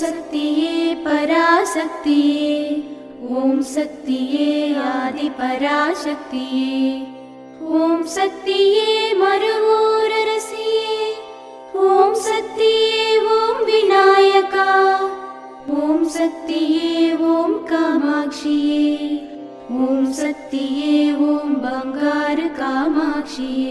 शक्तिये पराशक्तिये। ॐ शक्तिये आदिपराशक्तिये। ॐ शक्तिये मरुवोररसिये ॐ शक्तिये ॐ विनायका। ॐ शक्तिये ॐ कामाक्षिये। ॐ शक्तिये ॐ बङ्गारकामाक्षिये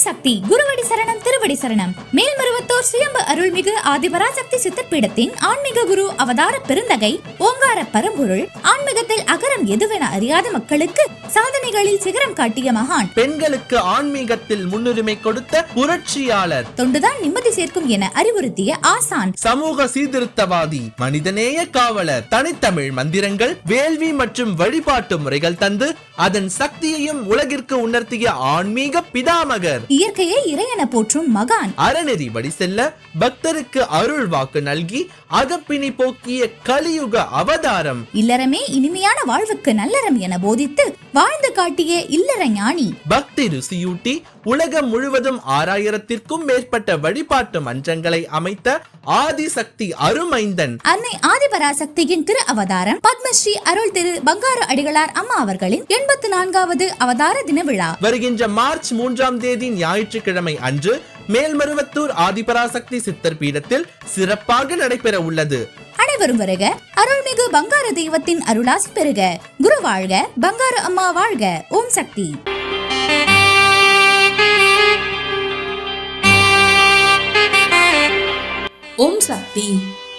சக்தி குருவடி சரணம் திருவடி சரணம். மேல்மருவத்தூர் சுயம்பு அருள்மிகு ஆதிபராசக்தி சித்தப்பீடத்தின் ஆன்மீக குரு அவதார பெருந்தகை ஓங்கார பரம்பொருள் ஆன்மீகத்தில் அகரம் எதுவென அறியாத மக்களுக்கு சாதனைகளில் சிகரம் காட்டிய மகான். பெண்களுக்கு ஆன்மீகத்தில் முன்னுரிமை கொடுத்த புரட்சியாளர். தொண்டுதான் நிம்மதி சேர்க்கும் என அறிவுறுத்திய ஆசான். சமூக சீர்திருத்தவாதி மனிதநேய காவலர் தனித்தமிழ் மந்திரங்கள் வேள்வி மற்றும் வழிபாட்டு முறைகள் தந்து அதன் சக்தியையும் உலகிற்கு உணர்த்திய ஆன்மீக பிதாமகர். இயற்கையை இறையென போற்றும் மகான். அறநெறி வழி செல்ல பக்தருக்கு அருள் வாக்கு நல்கி அகப்பிணி போக்கிய கலியுக அவதாரம். இல்லறமே இனிமையான வாழ்வுக்கு நல்லறம் என போதித்து வாழ்ந்து காட்டிய இல்லற ஞானி. பக்தி ருசியூட்டி உலகம் முழுவதும் ஆறாயிரத்திற்கும் மேற்பட்ட வழிபாட்டு மன்றங்களை அமைத்த ஆதிசக்தி அருமைந்தன். அன்னை ஆதிபராசக்தியின் திரு அவதாரம் பத்மஸ்ரீ அருள் திரு பங்காரு அடிகளார் அம்மா அவர்களின் எண்பத்து நான்காவது அவதார தின விழா. வருகின்ற மார்ச் மூன்றாம் தேதி ஞாயிற்றுக்கிழமை அன்று மேல்மருவத்தூர் ஆதிபராசக்தி சித்தர் பீடத்தில் சிறப்பாக நடைபெற உள்ளது. அனைவரும் வருக. அருள்மிகு பங்கார தெய்வத்தின் அருளாசி பெறுக குரு வாழ்க. பங்கார அம்மா வாழ்க. ஓம் சக்தி. ஓம் சக்தி.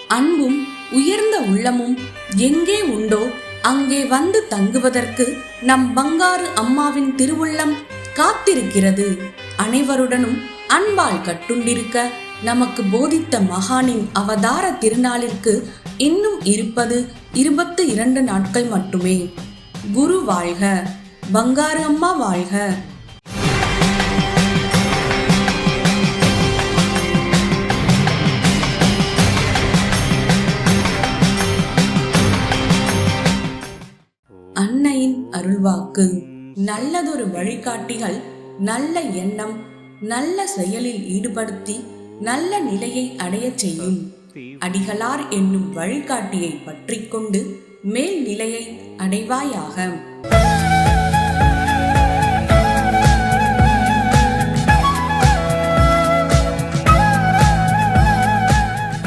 அன்பும் உயர்ந்த உள்ளமும் எங்கே உண்டோ அங்கே வந்து தங்குவதற்கு நம் பங்காரு அம்மாவின் திருவுள்ளம் காத்திருக்கிறது. அனைவருடனும் அன்பால் கட்டுண்டிருக்க நமக்கு போதித்த மகானின் அவதார திருநாளிற்கு இன்னும் இருப்பது இருபத்து இரண்டு நாட்கள் மட்டுமே. குரு வாழ்க பங்காரு அம்மா வாழ்க. அன்னையின் அருள்வாக்கு. நல்லதொரு வழிகாட்டிகள் நல்ல எண்ணம் நல்ல செயலில் ஈடுபடுத்தி நல்ல நிலையை அடையச் செய்யும். அடிகளார் என்னும் வழிகாட்டியை பற்றிக்கொண்டு மேல் நிலையை அடைவாயாக.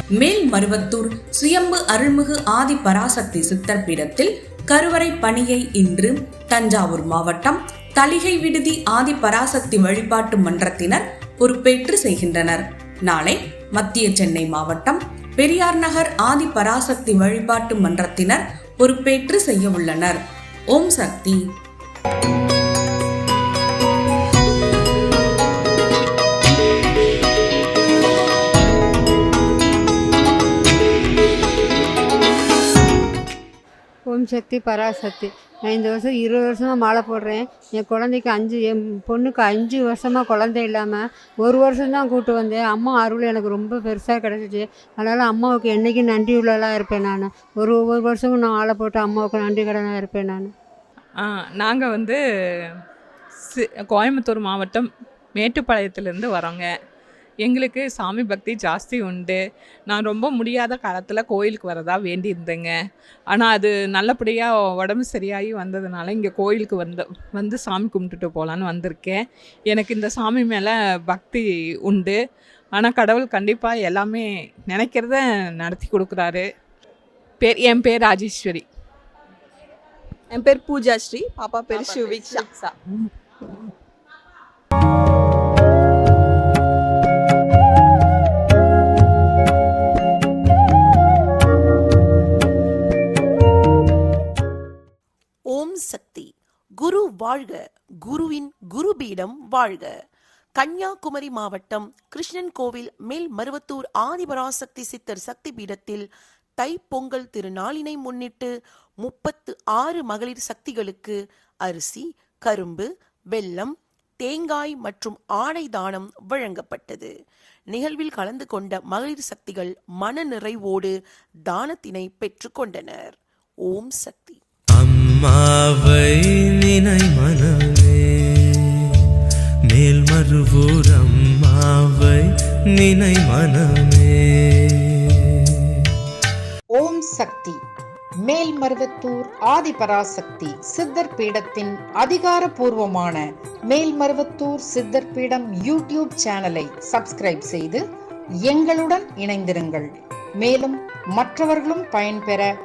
மேல் மருவத்தூர் சுயம்பு அருள்மிகு ஆதி பராசக்தி சித்தர் பீடத்தில் கருவறை பணியை இன்று தஞ்சாவூர் மாவட்டம் தலிகை விடுதி ஆதி பராசக்தி வழிபாட்டு மன்றத்தினர் பொறுப்பேற்று செய்கின்றனர். நாளை மத்திய சென்னை மாவட்டம் பெரியார் நகர் ஆதி பராசக்தி வழிபாட்டு மன்றத்தினர் பொறுப்பேற்று செய்ய உள்ளனர். ஓம் சக்தி. ஓம் சக்தி பராசக்தி. நான் இந்த வருஷம் இருபது வருஷமாக மாலை போடுறேன். என் குழந்தைக்கு அஞ்சு என் பொண்ணுக்கு அஞ்சு வருஷமாக குழந்தை இல்லாமல் ஒரு வருஷம்தான் கூட்டு வந்தேன். அம்மா அருள் எனக்கு ரொம்ப பெருசாக கிடச்சிச்சு. அதனால் அம்மாவுக்கு என்றைக்கும் நன்றி உள்ளலாம் இருப்பேன் நான். ஒரு ஒவ்வொரு வருஷமும் நான் மாலை போட்டு அம்மாவுக்கு நன்றி கடனாக இருப்பேன் நான். நாங்கள் வந்து சி கோயம்புத்தூர் மாவட்டம் மேட்டுப்பாளையத்துலேருந்து வரோங்க. எங்களுக்கு சாமி பக்தி ஜாஸ்தி உண்டு. நான் ரொம்ப முடியாத காலத்தில் கோயிலுக்கு வரதா வேண்டியிருந்தேங்க. ஆனால் அது நல்லபடியாக உடம்பு சரியாகி வந்ததுனால இங்கே கோயிலுக்கு வந்து வந்து சாமி கும்பிட்டுட்டு போகலான்னு வந்திருக்கேன். எனக்கு இந்த சாமி மேலே பக்தி உண்டு. ஆனால் கடவுள் கண்டிப்பாக எல்லாமே நினைக்கிறத நடத்தி கொடுக்குறாரு. பேர் என் பேர் ராஜேஸ்வரி. என் பேர் பூஜா ஸ்ரீ பாப்பா பேர் சிவிக்ஷா. ஓம் சக்தி. குரு வாழ்க குருவின் குருபீடம் வாழ்க. கன்னியாகுமரி மாவட்டம் கிருஷ்ணன் கோவில் மேல் மருவத்தூர் ஆதிபராசக்தி சித்தர் சக்தி பீடத்தில் தைப்பொங்கல் திருநாளினை முன்னிட்டு முப்பத்து ஆறு மகளிர் சக்திகளுக்கு அரிசி கரும்பு வெல்லம் தேங்காய் மற்றும் ஆடை தானம் வழங்கப்பட்டது. நிகழ்வில் கலந்து கொண்ட மகளிர் சக்திகள் மன நிறைவோடு தானத்தினை பெற்றுக்கொண்டனர் ஓம் சக்தி. மாவை நினை மனமே. மேல் மறுபுறம் மாவை நினை மனமே. ஓம் சக்தி. மேல்மருவத்தூர் ஆதிபராசக்தி சித்தர் பீடத்தின் அதிகாரபூர்வமான மேல்மருவத்தூர் சித்தர் பீடம் யூடியூப் சேனலை சப்ஸ்கிரைப் செய்து எங்களுடன் இணைந்திருங்கள். மேலும் மற்றவர்களும் பயன்பெற